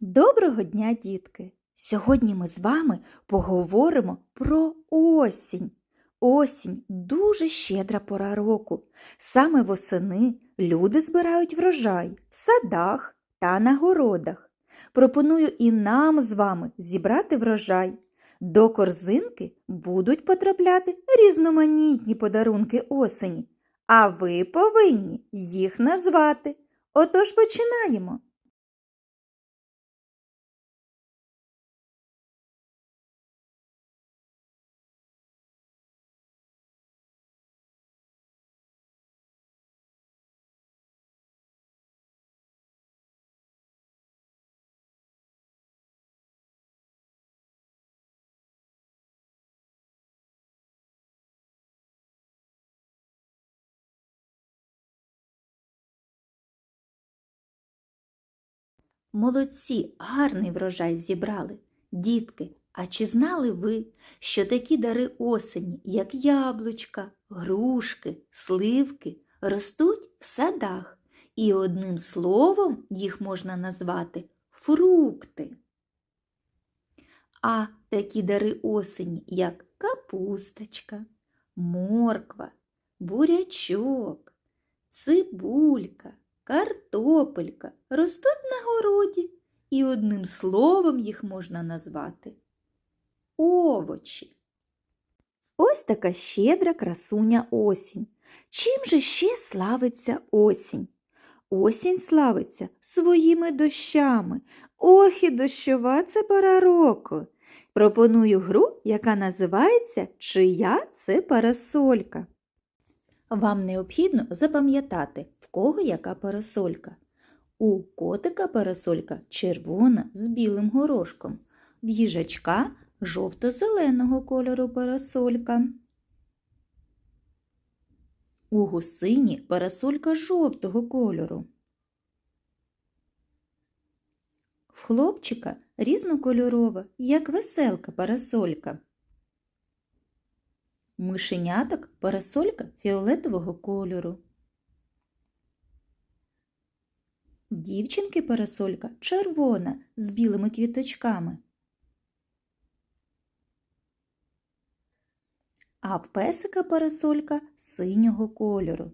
Доброго дня, дітки! Сьогодні ми з вами поговоримо про осінь. Осінь дуже щедра пора року. Саме восени люди збирають врожай в садах та на городах. Пропоную і нам з вами зібрати врожай. До корзинки будуть потрапляти різноманітні подарунки осені, а ви повинні їх назвати. Отож починаємо. Молодці, гарний врожай зібрали. Дітки, а чи знали ви, що такі дари осені, як яблучка, грушки, сливки, ростуть в садах, і одним словом їх можна назвати фрукти. А такі дари осені, як капусточка, морква, бурячок, цибулька, картопелька ростуть на городі, і одним словом їх можна назвати овочі. Ось така щедра красуня осінь. Чим же ще славиться осінь? Осінь славиться своїми дощами. Ох і дощова це пора року. Пропоную гру, яка називається Чия це парасолька. Вам необхідно запам'ятати, в кого яка парасолька. У котика парасолька червона з білим горошком, в їжачка жовто-зеленого кольору парасолька. У гусині парасолька жовтого кольору. В хлопчика різнокольорова, як веселка парасолька. Мишеняток парасолька фіолетового кольору. Дівчинки парасолька червона з білими квіточками. А песика парасолька синього кольору.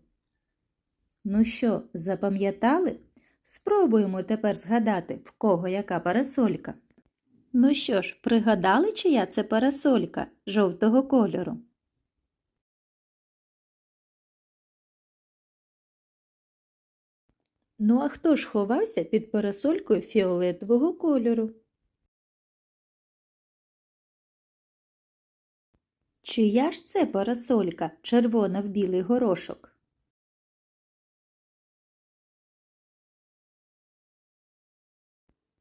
Ну що, запам'ятали? Спробуємо тепер згадати, в кого яка парасолька. Ну що ж, пригадали, чия це парасолька жовтого кольору? Ну а хто ж ховався під парасолькою фіолетового кольору? Чия ж це парасолька червона в білий горошок?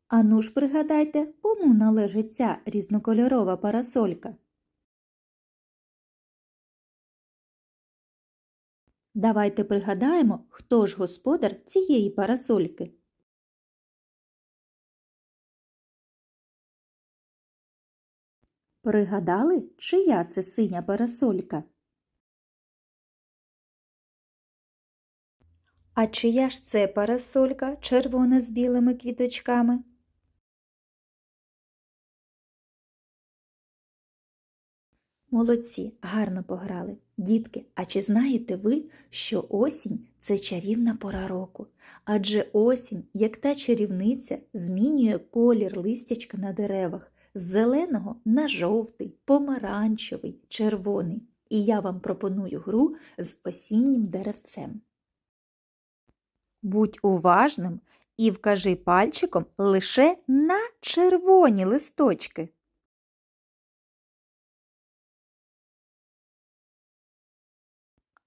Ану ж пригадайте, кому належить ця різнокольорова парасолька? Давайте пригадаємо, хто ж господар цієї парасольки. Пригадали, чия це синя парасолька? А чия ж це парасолька червона з білими квіточками? Молодці, гарно пограли. Дітки, а чи знаєте ви, що осінь це чарівна пора року? Адже осінь, як та чарівниця, змінює колір листячка на деревах з зеленого на жовтий, помаранчевий, червоний. І я вам пропоную гру з осіннім деревцем. Будь уважним і вкажи пальчиком лише на червоні листочки.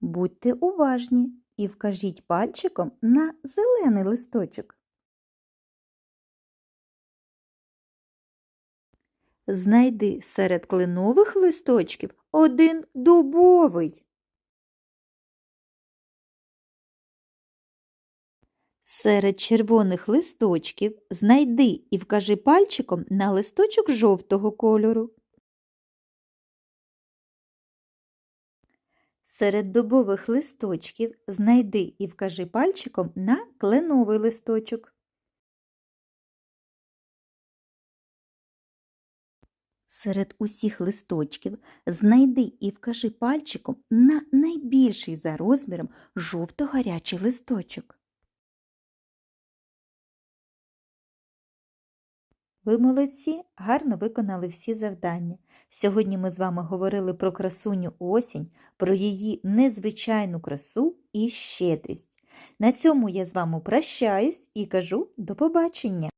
Будьте уважні і вкажіть пальчиком на зелений листочок. Знайди серед кленових листочків один дубовий. Серед червоних листочків знайди і вкажи пальчиком на листочок жовтого кольору. Серед дубових листочків знайди і вкажи пальчиком на кленовий листочок. Серед усіх листочків знайди і вкажи пальчиком на найбільший за розміром жовто-гарячий листочок. Ви молодці, гарно виконали всі завдання. Сьогодні ми з вами говорили про красуню осінь, про її незвичайну красу і щедрість. На цьому я з вами прощаюсь і кажу до побачення!